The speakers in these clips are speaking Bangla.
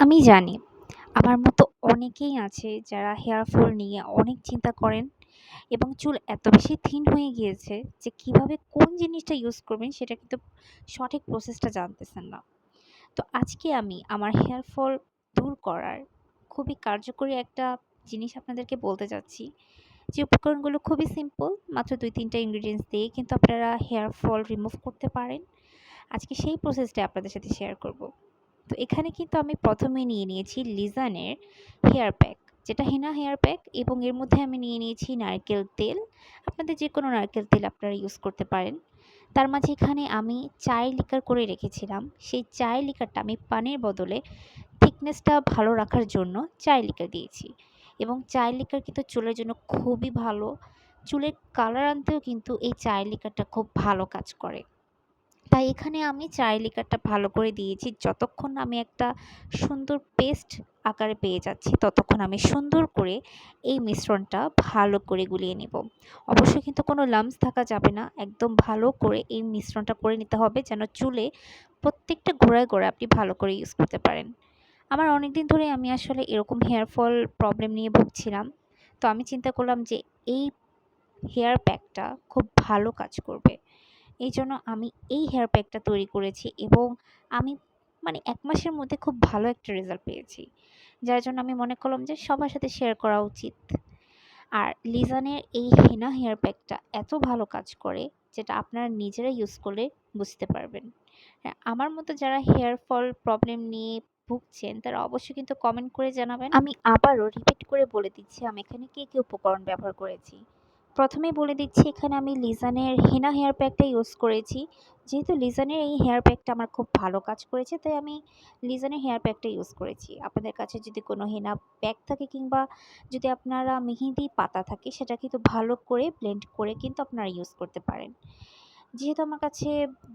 আমি জানি। আমার মতো অনেকেই আছে যারা হেয়ার ফল নিয়ে অনেক চিন্তা করেন এবং চুল এত বেশি থিন হয়ে গিয়েছে যে কীভাবে কোন জিনিসটা ইউজ করবেন সেটা কিন্তু সঠিক প্রসেসটা জানতেছেন না। তো আজকে আমি আমার হেয়ার ফল দূর করার খুবই কার্যকরী একটা জিনিস আপনাদেরকে বলতে যাচ্ছি। যে উপকরণগুলো খুবই সিম্পল মাত্র দুই তিনটা ইনগ্রিডিয়েন্টস দিয়ে কিন্তু আপনারা হেয়ার ফল রিমুভ করতে পারেন। আজকে সেই প্রসেসটা আপনাদের সাথে শেয়ার করব। তো এখানে কিন্তু আমি প্রথমে নিয়ে নিয়েছি লিজানের হেয়ার প্যাক। যেটা হেনা হেয়ার প্যাক এবং এর মধ্যে আমি নিয়ে নিয়েছি নারকেল তেল। আপনাদের যে কোনো নারকেল তেল আপনারা ইউজ করতে পারেন। তার মাঝে এখানে আমি চায়ের লিকার করে রেখেছিলাম। সেই চায়ের লিকারটা আমি পানির বদলে থিকনেসটা ভালো রাখার জন্য চায়ের লিকার দিয়েছি। এবং চায়ের লিকার কিন্তু চুলের জন্য খুবই ভালো। চুলের কালার আনতেও কিন্তু এই চায়ের লিকারটা খুব ভালো কাজ করে। তাই এখানে আমি চায়ের লিকারটা ভালো করে দিয়েছি। যতক্ষণ আমি একটা সুন্দর পেস্ট আকারে পেয়ে যাচ্ছি, ততক্ষণ আমি সুন্দর করে এই মিশ্রণটা ভালো করে গুলিয়ে নেব। অবশ্যই কিন্তু কোনো লামস থাকা যাবে না, একদম ভালো করে এই মিশ্রণটা করে নিতে হবে যেন চুলে প্রত্যেকটা গোড়ায় গোড়ায় আপনি ভালো করে ইউজ করতে পারেন। আমার অনেক দিন ধরে আমি আসলে এরকম হেয়ার ফল প্রবলেম নিয়ে ভুগছিলাম। তো আমি চিন্তা করলাম যে এই হেয়ার প্যাকটা খুব ভালো কাজ করবে। এই জন্য আমি এই হেয়ার প্যাকটা তৈরি করেছি এবং আমি মানে এক মাসের মধ্যে খুব ভালো একটা রেজাল্ট পেয়েছি। যার জন্য আমি মনে করলাম যে সবার সাথে শেয়ার করা উচিত। আর লিজানের এই হেনা হেয়ার প্যাকটা এত ভালো কাজ করে যেটা আপনারা নিজেরা ইউজ করলে বুঝতে পারবেন। হ্যাঁ, আমার মতো যারা হেয়ার ফল প্রবলেম নিয়ে ভুগছেন তারা অবশ্যই কিন্তু কমেন্ট করে জানাবেন। আমি আবারও রিপিট করে বলে দিচ্ছি আমি এখানে কী কী উপকরণ ব্যবহার করেছি? প্রথমেই বলে দিচ্ছি, এখানে আমি লিজানের হেনা হেয়ার প্যাকটা ইউজ করেছি। যেহেতু লিজানের এই হেয়ার প্যাকটা আমার খুব ভালো কাজ করেছে, তাই আমি লিজানের হেয়ার প্যাকটা ইউজ করেছি। আপনাদের কাছে যদি কোনো হেনা প্যাক থাকে কিংবা যদি আপনারা মেহেদি পাতা থাকে, সেটা কিন্তু ভালো করে ব্লেন্ড করে কিন্তু আপনারা ইউজ করতে পারেন। যেহেতু আমার কাছে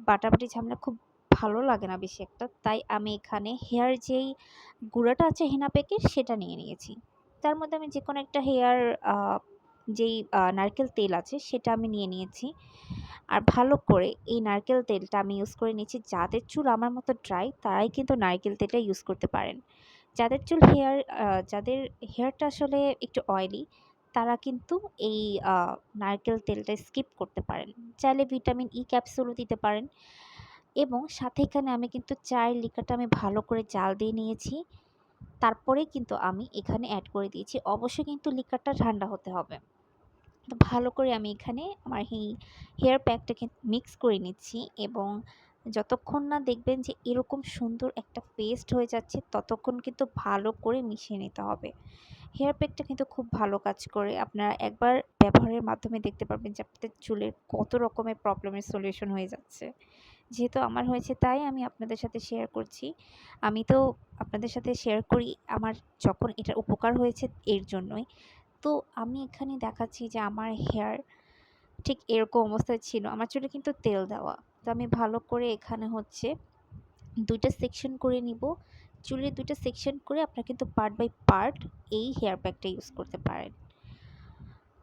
বাটাবাটি ঝামেলা খুব ভালো লাগে না বেশি একটা, তাই আমি এখানে হেয়ার যেই গুঁড়াটা আছে হেনা প্যাকের সেটা নিয়ে নিয়েছি। তার মধ্যে আমি যে কোনো একটা হেয়ার যেই নারকেল তেল আছে সেটা আমি নিয়ে নিয়েছি। আর ভালো করে এই নারকেল তেলটা আমি ইউজ করে নিয়েছি। যাদের চুল আমার মতো ড্রাই তারাই কিন্তু নারকেল তেলটা ইউজ করতে পারেন। যাদের চুল হেয়ার যাদের হেয়ারটা আসলে একটু অয়েলি তারা কিন্তু এই নারকেল তেলটা স্কিপ করতে পারেন। চাইলে ভিটামিন ই ক্যাপসুলও দিতে পারেন। এবং সাথে এখানে আমি কিন্তু চায়ের লিকারটা আমি ভালো করে জাল দিয়ে নিয়েছি। তারপরে কিন্তু আমি এখানে অ্যাড করে দিয়েছি। অবশ্যই কিন্তু লিকারটা ঠান্ডা হতে হবে। ভালো করে আমি এখানে আমার এই হেয়ার প্যাকটাকে মিক্স করে নিচ্ছি এবং যতক্ষণ না দেখবেন যে এরকম সুন্দর একটা পেস্ট হয়ে যাচ্ছে, ততক্ষণ কিন্তু ভালো করে মিশিয়ে নিতে হবে। হেয়ার প্যাকটা কিন্তু খুব ভালো কাজ করে। আপনারা একবার ব্যবহারের মাধ্যমে দেখতে পারবেন যে আপনাদের চুলের কত রকমের প্রবলেমের সলিউশন হয়ে যাচ্ছে। যেহেতু আমার হয়েছে তাই আমি আপনাদের সাথে শেয়ার করছি। আমি তো আপনাদের সাথে শেয়ার করি আমার যখন এটা উপকার হয়েছে এর জন্যই। তো আমি এখানে দেখাচ্ছি যে আমার হেয়ার ঠিক এরকম অবস্থায় ছিল। আমার চুলে কিন্তু তেল দেওয়া। তো আমি ভালো করে এখানে হচ্ছে দুইটা সেকশন করে নিব। চুলের দুইটা সেকশন করে আপনারা কিন্তু পার্ট বাই পার্ট এই হেয়ার প্যাকটা ইউজ করতে পারেন।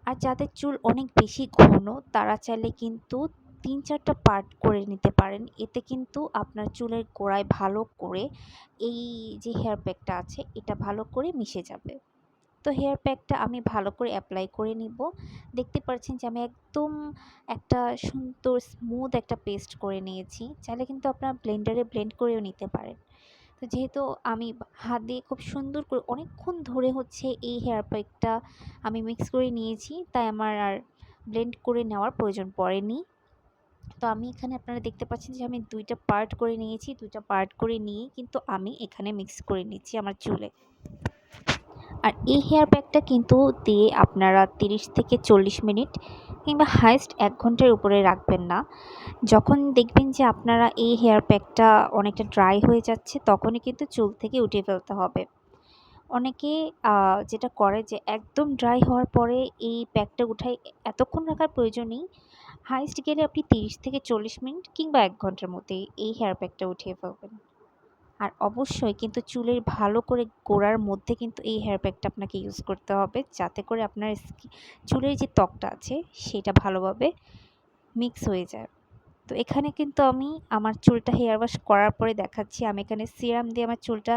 আর যাদের চুল অনেক বেশি ঘন, তারা চাইলে কিন্তু তিন চারটা পার্ট করে নিতে পারেন। এতে কিন্তু আপনার চুলের গোড়ায় ভালো করে এই যে হেয়ার প্যাকটা আছে, এটা ভালো করে মিশে যাবে। তো হেয়ার প্যাকটা আমি ভালো করে অ্যাপ্লাই করে নিব। দেখতে পাচ্ছেন যে আমি একদম একটা সুন্দর স্মুথ একটা পেস্ট করে নিয়েছি। চাইলে কিন্তু আপনারা ব্লেন্ডারে ব্লেন্ড করেও নিতে পারেন। তো যেহেতু আমি হাত দিয়ে খুব সুন্দর করে অনেকক্ষণ ধরে হচ্ছে এই হেয়ার প্যাকটা আমি মিক্স করে নিয়েছি, তাই আমার আর ব্লেন্ড করে নেওয়ার প্রয়োজন পড়েনি। তো আমি এখানে আপনারা দেখতে পাচ্ছেন যে আমি দুইটা পার্ট করে নিয়েছি, দুইটা পার্ট করে নিয়ে কিন্তু আমি এখানে মিক্স করে নিচ্ছি আমার চুলে। আর এই হেয়ার প্যাকটা কিন্তু দিয়ে আপনারা তিরিশ থেকে চল্লিশ মিনিট কিংবা হাইস্ট এক ঘণ্টার উপরে রাখবেন না। যখন দেখবেন যে আপনারা এই হেয়ার প্যাকটা অনেকটা ড্রাই হয়ে যাচ্ছে, তখনই কিন্তু চুল থেকে উঠিয়ে ফেলতে হবে। অনেকে যেটা করে যে একদম ড্রাই হওয়ার পরে এই প্যাকটা উঠাই এতক্ষণ রাখার প্রয়োজন নেই। হাইস্ট গেলে আপনি তিরিশ থেকে চল্লিশ মিনিট কিংবা এক ঘণ্টার মধ্যে এই হেয়ার প্যাকটা উঠিয়ে ফেলবেন। আর অবশ্যই কিন্তু চুলের ভালো করে গোড়ার মধ্যে কিন্তু এই হেয়ার প্যাকটা আপনাকে ইউজ করতে হবে। যাতে করে আপনার চুলের যে ত্বকটা আছে সেটা ভালোভাবে মিক্স হয়ে যায়। তো এখানে কিন্তু আমি আমার চুলটা হেয়ার ওয়াশ করার পরে দেখাচ্ছি। আমি এখানে সিরাম দিয়ে আমার চুলটা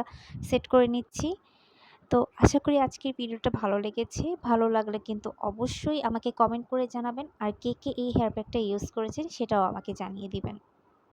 সেট করে নিচ্ছি। তো আশা করি আজকের ভিডিওটা ভালো লেগেছে। ভালো লাগলে কিন্তু অবশ্যই আমাকে কমেন্ট করে জানাবেন। আর কে কে এই হেয়ার প্যাকটা ইউজ করেছেন সেটাও আমাকে জানিয়ে দিবেন।